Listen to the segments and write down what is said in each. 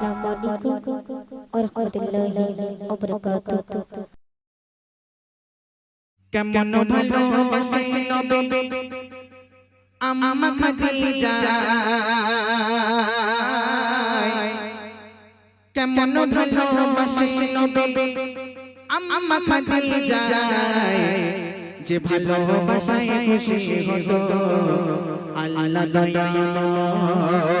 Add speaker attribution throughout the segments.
Speaker 1: السلام عليكم ورحمة الله وبركاته
Speaker 2: কেমন ভালোবাসে নবী আমা খাদিজা কেমন ভালোবাসে নবী আমা খাদিজা যে ভালোবাসায় খুশি হতো আল্লাহ দয়াময়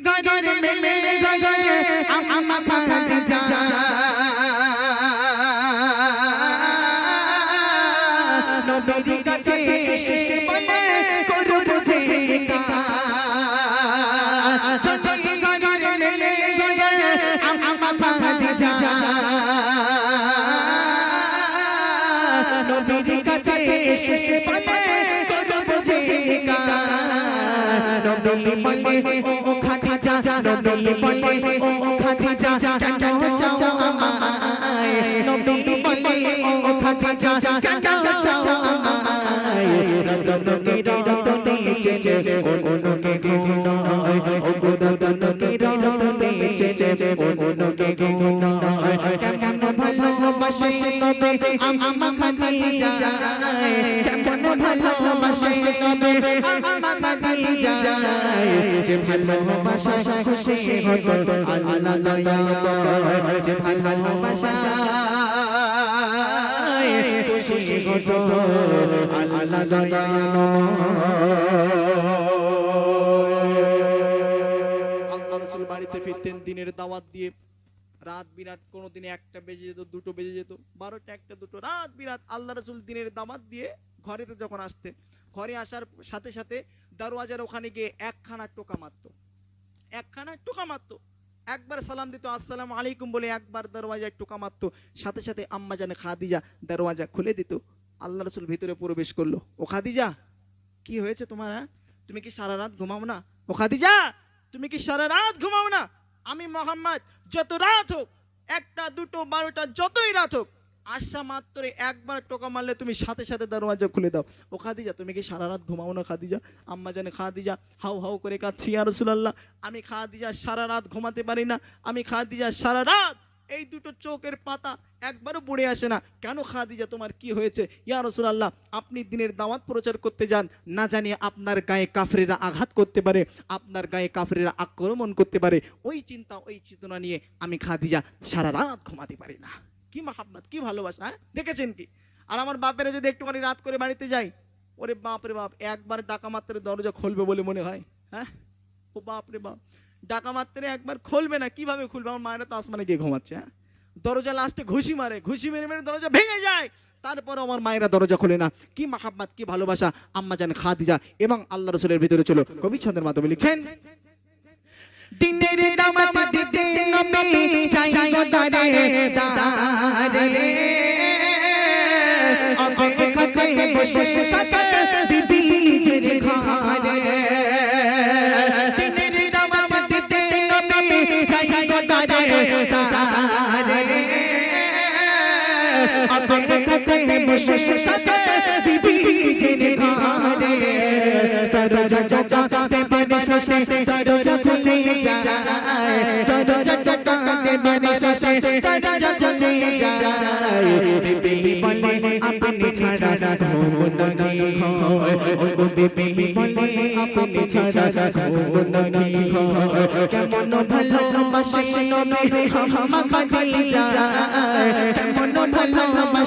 Speaker 2: গগর মেলে গগর আমা খাদি যা নবীর কাছে এসে বলে করো বুঝে ধনী গগর মেলে গগর আমা খাদি যা নবীর কাছে এসে বলে করো বুঝে নবী খাদিজা নবী বলে ও খাদিজা কেন চাও আমায় নবী বলে ও খাদিজা কেন চাও আমায় রতন কি রতন চেচে কোন কে গুণ ও রতন কি রতন চেচে কোন কে গুণ কেমন ভালোবাসে নবী আমা খাদিজা
Speaker 3: বাড়িতে ফিরতেন দিনের দাওয়াত দিয়ে। রাত বিরাত কোনো দিনে একটা বেজে যেত, দুটো বেজে যেত, বারোটা একটা, দুটো। রাত বিরাত আল্লাহ রসুল দিনের দাওয়াত দিয়ে ঘরেতে যখন আসতে ঘরে আসার সাথে সাথে দারোয়াজার ওখানে গিয়ে একখানা টোকা মারতো। একখানা টোকা মারতো। একবার সালাম দিত, আসসালাম আলাইকুম বলে একবার দরওয়াজায় টোকা মারতো। সাথে সাথে আম্মা জানে খাদিজা দরওয়াজা খুলে দিত। আল্লাহ রসুল ভিতরে প্রবেশ করল। ও খাদিজা, কি হয়েছে তোমার হ্যাঁ? তুমি কি সারা রাত ঘুমাও না? ও খাদিজা, তুমি কি সারা রাত ঘুমাও না? আমি মোহাম্মদ, যত রাত হোক, একটা, দুটো, বারোটা, যতই রাত হোক আসা মাত্রে একবার টোকা মারলে তুমি সাথে সাথে দরওয়াজা খুলে দাও। ও খাদিজা, তুমি কি সারা রাত ঘুমাও না খাদিজা? আম্মা জানে, খাদিজা, হাউ হাউ করে কাঁদছি ইয়া রাসূলুল্লাহ। আমি খাদিজা সারা রাত ঘুমাতে পারি না। আমি খাদিজা সারা রাত এই দুটো চোখের পাতা একবারও পড়ে আসে না। কেন খাদিজা, তোমার কি হয়েছে? ইয়া রাসূলুল্লাহ, আপনি দিনের দাওয়াত প্রচার করতে যান। না জানিয়ে আপনার গায়ে কাফরেরা আঘাত করতে পারে, আপনার গায়ে কাফরেরা আক্রমণ করতে পারে। ওই চিন্তা, ওই চেতনা নিয়ে আমি খাদিজা সারা রাত ঘুমাতে পারি না। কি মাহাব্বাত, কি ভালোবাসা হ্যাঁ? দেখেছেন কি? আর আমার বাপেরা যদি একটুখানি রাত করে বাড়িতে যাই, ওরে বাপ রে বাপ, একবার ডাকা মাত্রে দরজা খুলবে বলে মনে হয় হ্যাঁ? ও বাপ রে বাপ, ডাকা মাত্রে একবার খুলবে না, কীভাবে খুলবে? আমার মায়েরা তো আসমানে গিয়ে ঘুমাচ্ছে হ্যাঁ? দরজা লাস্টে ঘুষি মারে, ঘুষি মেরে মেরে দরজা ভেঙে যায় তারপর আমার মায়েরা দরজা খোলে না। কি মাহাব্বাত, কি ভালোবাসা, আম্মা জান খাদিজা এবং আল্লাহ রসুলের ভিতরে ছিল কবি ছন্দের মাধ্যমে লিখছেন
Speaker 2: দিনের দামাত দিতে নবী চাই গো দারে দারে অপেক্ষাতে বসে থাকে বিবি যে ঘরে। দিনের দামাত দিতে নবী চাই গো দারে দারে অপেক্ষাতে বসে থাকে বিবি যে শশে দরজা চলে যায়। দরজা জগাতে বনে শশে দরজা চলে যায়। বিবি বলে, আপনি ছাড়া
Speaker 4: ঘুম নাহি হয় ও গো বলে, আপনি ছাড়া ঘুম নাহি হয় কেমন ভালোবাসে নবী হামা খাদিজা কেমন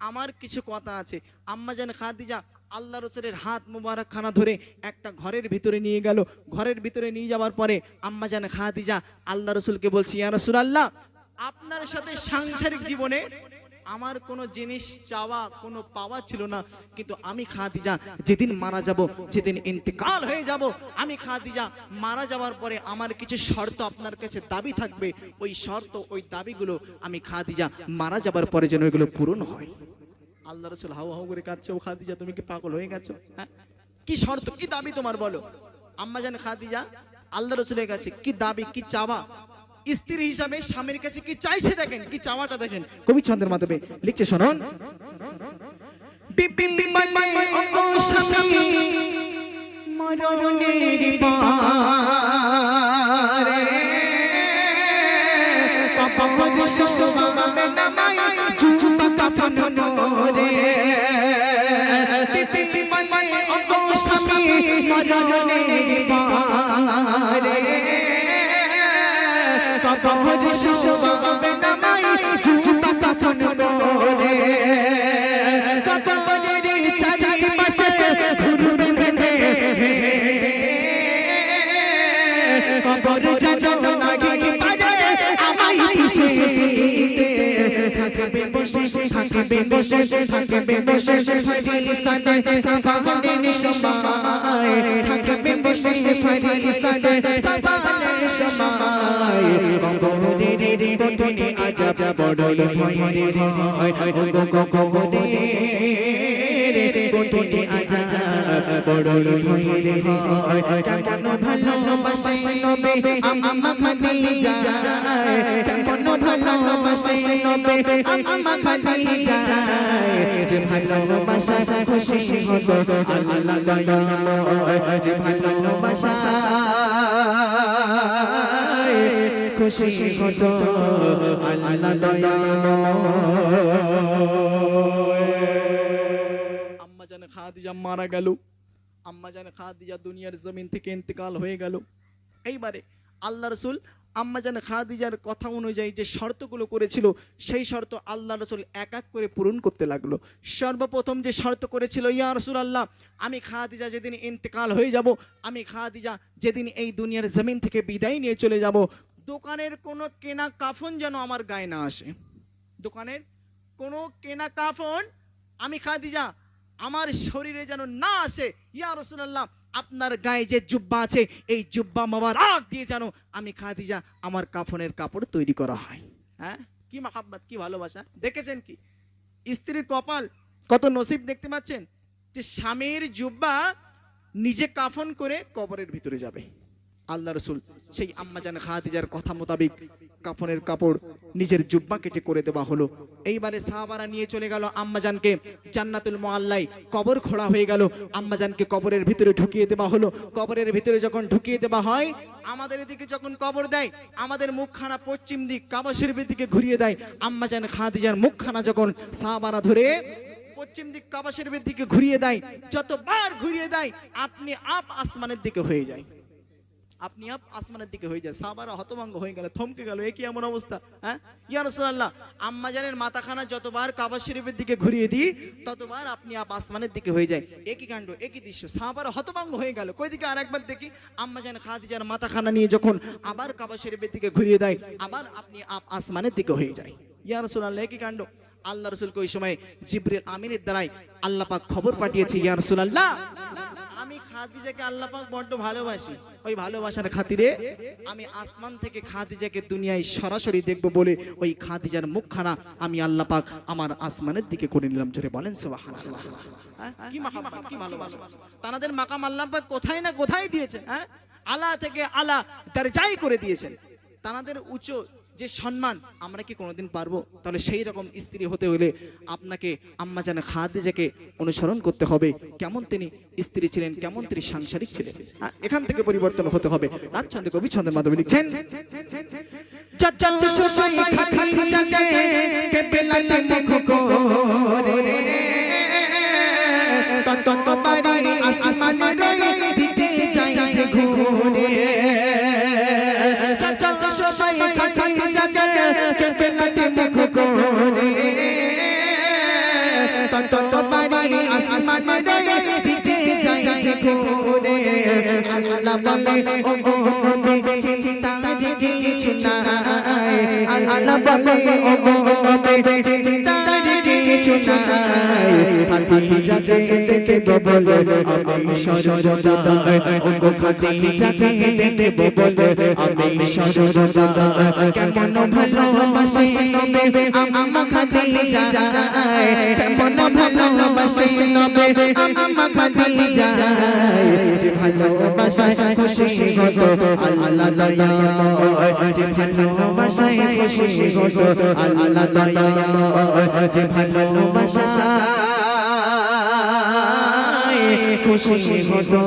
Speaker 2: আমার কিছু কথা আছে। আম্মা জান, খাদিজা, আল্লাহ রসুলের হাত মুবারক খানা ধরে একটা ঘরের ভিতরে নিয়ে গেল। ঘরের ভিতরে নিয়ে যাওয়ার পরে আম্মা জান, খাদিজা, আল্লাহ রসুলকে বলছি, ইয়া রসুল আল্লাহ আপনার সাথে সাংসারিক জীবনে আমার কোনো জিনিস চাওয়া, কোনো পাওয়া ছিল না। কিন্তু আমি খাদিজা, যেদিন মারা যাব, যেদিন ইন্তেকাল হয়ে যাব, আমি খাদিজা মারা যাওয়ার পরে আমার কিছু শর্ত আপনার কাছে দাবি থাকবে। ওই শর্ত, ওই দাবিগুলো আমি খাদিজা মারা যাবার পরে যেন এগুলো পূরণ হয়। আল্লাহ রসুল হাউ হাউ করে কাঁদছে, ও খাদিজা, তুমি কি পাগল হয়ে গেছো? হ্যাঁ? কি শর্ত, কি দাবি তোমার বলো? আম্মা জান খাদিজা, আল্লাহ রসুলের কাছে কি দাবি, কি চাওয়া? স্ত্রী হিসাবে স্বামীর কাছে কি চাইছে দেখেন, কি চাওয়াটা দেখেন। কবি ছন্দের মাধ্যমে লিখছে, শুনুন।
Speaker 4: মরণের কবর শোভাবে নামাই জুবা কাফন রে কবরের চারিপাশে ঘুরবে হেঁটে কবর যেন থাকবে বসে থাকবে বসে থাকবে বসে ফরিস্তানে সাফানের সময়। থাকবে বসে ফরিস্তানে সাফানের সময়। কবরের কঠিন আজাব বড়ই ভয়ের ও গো কঠিন আজাব বড়ই ভয়ের হয় কেমন ভালোবাসে নবে আম্মা খাদিজা? কেমন ভালোবাসে নবে আম্মা খাদিজা? যে ভালোবাসা খুশি হতো আল্লাহ দয়াময় যে ভালোবাসা খুশি হতো আল্লাহ দয়াময়
Speaker 2: খাদিজা মারা গেল। আম্মা জান খাদিজা দুনিয়ার জমিন থেকে ইন্তেকাল হয়ে গেল। এইবারে আল্লাহ রসুল আম্মা জান খাদিজার কথা অনুযায়ী যে শর্তগুলো করেছিল, সেই শর্ত আল্লাহ রসুল এক এক করে পূরণ করতে লাগল। সর্বপ্রথম যে শর্ত করেছিল, ইয়া রসুল আল্লাহ আমি খাদিজা যেদিন ইন্তেকাল হয়ে যাব, আমি খাদিজা যেদিন এই দুনিয়ার জমিন থেকে বিদায় নিয়ে চলে যাব। দোকানের কোনো কেনা কাফন যেন আমার গায়ে না আসে। দোকানের কোনো কেনা কাফন আমি খাদিজা আমার শরীরে যেন না আসে, ইয়া রসুল্লাহ আপনার গায়ে যে জুব্বা আছে, এই জুব্বা আগ দিয়ে যেন আমি খাদিজা আমার কাফনের কাপড় তৈরি করা হয়। হ্যাঁ? কি মাহাব্বাত, কি ভালোবাসা। দেখেছেন কি? স্ত্রীর কপাল কত নসিব দেখতে পাচ্ছেন? যে স্বামীর জুব্বা নিজে কাফন করে কবরের ভিতরে যাবে। আল্লাহ রসুল সেই আম্মাজান খাদিজার কথা মোতাবেক কাফনের কাপড় নিজের জুব্বা কেটে করে দেওয়া হলো। এইবারে সাহাবারা নিয়ে চলে গেল আম্মাজানকে জান্নাতুল মোয়াল্লাই কবর খোঁড়া হয়ে গেল। আম্মাজানকে কবরের ভিতরে ঢুকিয়ে দেওয়া হলো। কবরের ভিতরে যখন ঢুকিয়ে দেওয়া হয়, আমাদের এদিকে যখন কবর দেয়, আমাদের মুখখানা পশ্চিম দিক কাবা শরীফের দিকে ঘুরিয়ে দেয়। আম্মাজান খাদিজার মুখখানা যখন সাহাবারা ধরে পশ্চিম দিক কাবা শরীফের দিকে ঘুরিয়ে দেয়, যতবার ঘুরিয়ে দেয়, আপনি আপ আসমানের দিকে হয়ে যায়। আপনি আপ আসমানের দিকে হয়ে যায়, সাবারা হতভঙ্গ হয়ে গেল, থমকে গেল, এ কি এমন অবস্থা হ্যাঁ? ইয়া রাসূলুল্লাহ, আম্মাজানের মাথাখানা যতবার কাবা শরীফের দিকে ঘুরিয়ে দিই, ততবার আপনি আপ আসমানের দিকে হয়ে যায়। একই কাণ্ড একই দৃশ্য সাহাবারা হতভঙ্গ হয়ে গেল। কই দিকে আরেকবার দেখি, আম্মাজান খাদিজার মাথাখানা নিয়ে যখন আবার কাবা শরীফের দিকে ঘুরিয়ে দেয়, আবার আপনি আপ আসমানের দিকে হয়ে যায়। ইয়া রাসূলুল্লাহ একই কাণ্ড? আল্লাহ রসুলকে ওই সময় জিব্রিল আমিনের দ্বারাই আল্লাহ পাক খবর পাঠিয়েছে, ইয়া রাসূলুল্লাহ। আমি খাদিজাকে আল্লাহ পাক বড্ড ভালোবাসি। ওই ভালোবাসার খাতিরে আমি আসমান থেকে খাদিজাকে দুনিয়ায় সরাসরি দেখব বলে ওই খাদিজার মুখখানা আমি আল্লাহ পাক আমার আসমানের দিকে করে নিলাম। জোরে বলেন, সুবহানাল্লাহ। হ্যাঁ? কি মাহাব্বত কি ভালোবাসা? তানাদের মাকাম আল্লাহ পাক কোথায় না কোথায় দিয়েছেন হ্যাঁ? আলা থেকে আলা দরজাই করে দিয়েছেন। তানাদের উচ্চ যে সম্মান আমরা কি কোনোদিন পারব? তাহলে সেই রকম স্ত্রী হতে হলে আপনাকে আম্মা জানে খাদিজাকে অনুসরণ করতে হবে। কেমন তিনি স্ত্রী ছিলেন, কেমন তিনি সাংসারিক ছিলেন? এখান থেকে পরিবর্তন হতে হবে। রাজচন্দ্র কবি ছন্দের মাধ্যমে লিখছেন আসমানে দিতে চাইছে ঘুরে। ঘুরে আল্লাহ বলে ও নবী চিন্তা কিছু নাই আল্লাহ বলে ও নবী চিন্তা কিছু নাই দেখে বলে আমি সরদা ও গো খাদিজাকে দেখে বলে আমি সরদা কেমন ভালোবাসে নবে আমা খাদিজা কেমন ভালোবাসে নবে আমা খাদিজা যে ভালোবাসায় খুশি হতো আল্লাহ যে যে ভালোবাসায় খুশি হতো